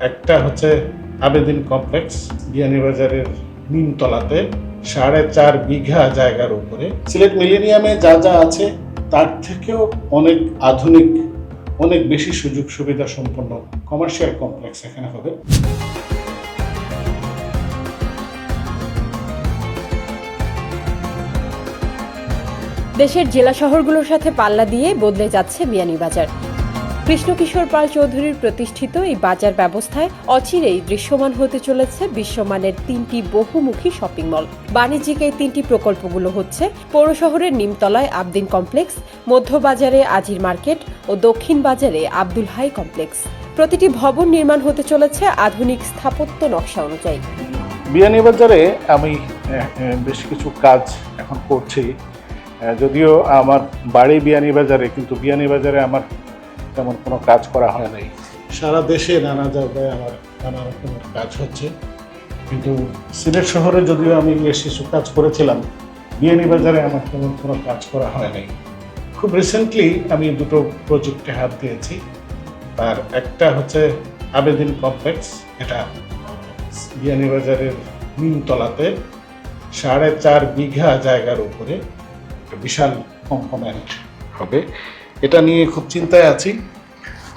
একটা হচ্ছে আবেদিন কমপ্লেক্স, বিয়ানীবাজারের নিমতলাতে, সাড়ে চার বিঘা জায়গার উপরে। সিলেট মিলেনিয়ামে যা যা আছে, তার থেকেও অনেক আধুনিক, অনেক বেশি সুযোগ সুবিধা সম্পন্ন কমার্শিয়াল কমপ্লেক্স এখানে হবে। দেশের জেলা শহরগুলোর সাথে পাল্লা দিয়ে বদলে যাচ্ছে বিয়ানীবাজার। কৃষ্ণকিশোর পাল চৌধুরীর প্রতিষ্ঠিত এই বাজার ব্যবস্থায় অচিরেই দৃশ্যমান হতে চলেছে বিশ্বমানের তিনটি বহুমুখী শপিং মল। বাণিজ্যিক এই তিনটি প্রকল্পগুলো হচ্ছে পৌর শহরের নিমতলায় আবদিন কমপ্লেক্স মধ্যবাজারে আজির মার্কেট ও দক্ষিণ বাজারে আব্দুল হাই কমপ্লেক্স। প্রতিটি ভবন নির্মাণ হতে চলেছে আধুনিক স্থাপত্য নকশা অনুযায়ী। বিয়ানীবাজারে আমি বেশ কিছু কাজ এখন করছি। যদিও আমার বাড়ি বিয়ানীবাজারে কিন্তু বিয়ানীবাজারে আমার তেমন কোনো কাজ করা হয় নাই। সারা দেশে নানা জায়গায় আমার নানা রকমের কাজ হচ্ছে। কিন্তু সিলেট শহরে যদিও আমি বেশ কিছু কাজ করেছিলাম বিয়ানীবাজারে আমার তেমন কোনো কাজ করা হয় নাই। খুব রিসেন্টলি আমি দুটো প্রজেক্টে হাত দিয়েছি। তার একটা হচ্ছে আবেদিন কমপ্লেক্স এটা বিয়ানীবাজারের নিমতলাতে, সাড়ে চার বিঘা জায়গার উপরে, একটা বিশাল কম্পোনেন্ট হবে। এটা নিয়ে খুব চিন্তায় আছি।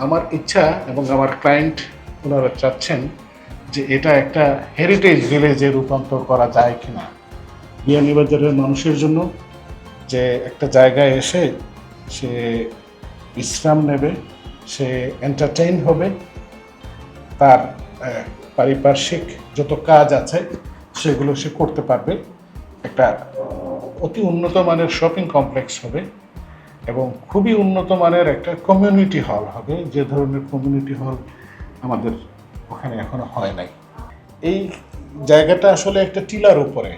আমার ইচ্ছা এবং আমার ক্লায়েন্ট ওনারা চাচ্ছেন যে এটা একটা হেরিটেজ ভিলেজে রূপান্তর করা যায় কিনা। বিয়ানীবাজারের মানুষের জন্য যে একটা জায়গায় এসে সে বিশ্রাম নেবে, সে এন্টারটেইন হবে, তার পারিপার্শ্বিক যত কাজ আছে সেগুলো সে করতে পারবে। একটা অতি উন্নত মানের শপিং কমপ্লেক্স হবে। এবং খুবই উন্নত মানের একটা কমিউনিটি হল হবে, যে ধরনের কমিউনিটি হল আমাদের ওখানে এখনও হয় নাই। এই জায়গাটা আসলে একটা টিলার উপরে।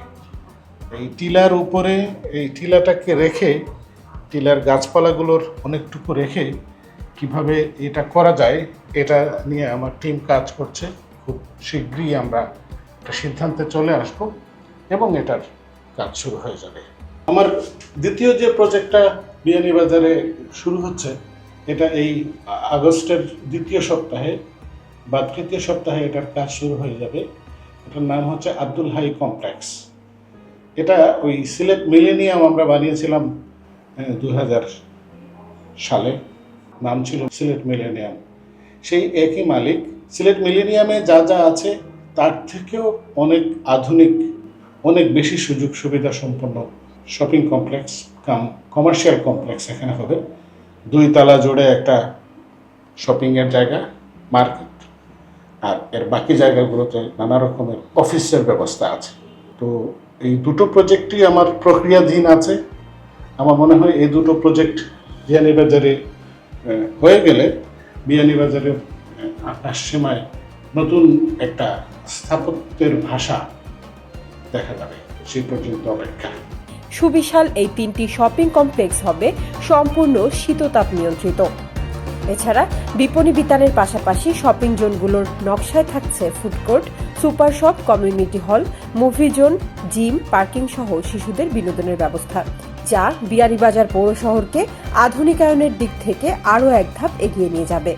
এই টিলার উপরে, এই টিলাটাকে রেখে, টিলার গাছপালাগুলোর অনেকটুকু রেখে কীভাবে এটা করা যায়, এটা নিয়ে আমার টিম কাজ করছে। খুব শীঘ্রই আমরা একটা সিদ্ধান্তে চলে আসব এবং এটার কাজ শুরু হয়ে যাবে। আমার দ্বিতীয় যে প্রজেক্টটা বিয়ানীবাজারে শুরু হচ্ছে, এটা এই আগস্টের দ্বিতীয় সপ্তাহে বা তৃতীয় সপ্তাহে এটার কাজ শুরু হয়ে যাবে। এটার নাম হচ্ছে আব্দুল হাই কমপ্লেক্স। এটা ওই সিলেট মিলেনিয়াম আমরা বানিয়েছিলাম দু হাজার সালে। নাম ছিল সিলেট মিলেনিয়াম। সেই একই মালিক, সিলেট মিলেনিয়ামে যা যা আছে, তার থেকেও অনেক আধুনিক, অনেক বেশি সুযোগ সুবিধা সম্পন্ন shopping complex cum commercial complex এখানে হবে। দুই তালা জুড়ে একটা শপিংয়ের জায়গা মার্কেট আর এর বাকি জায়গাগুলোতে নানা রকমের অফিসের ব্যবস্থা আছে। তো এই দুটো প্রজেক্টই আমার প্রক্রিয়াধীন আছে। আমার মনে হয় এই দুটো প্রজেক্ট বিয়ানীবাজারে হয়ে গেলে আকাশ সীমায় নতুন একটা স্থাপত্যের ভাষা দেখা যাবে। সেই পর্যন্ত অপেক্ষা। সুবিশাল এই তিনটি শপিং কমপ্লেক্স হবে সম্পূর্ণ শীততাপ নিয়ন্ত্রিত। এছাড়া বিপণী বিতানের পাশাপাশি শপিং জোনগুলোর নকশায় থাকছে food court super shop, community hall, movie zone, gym, parking সহ শিশুদের বিনোদনের ব্যবস্থা, যা বিয়ানীবাজার পৌর শহরকে আধুনিকায়নের দিক থেকে আরও এক ধাপ এগিয়ে নিয়ে যাবে।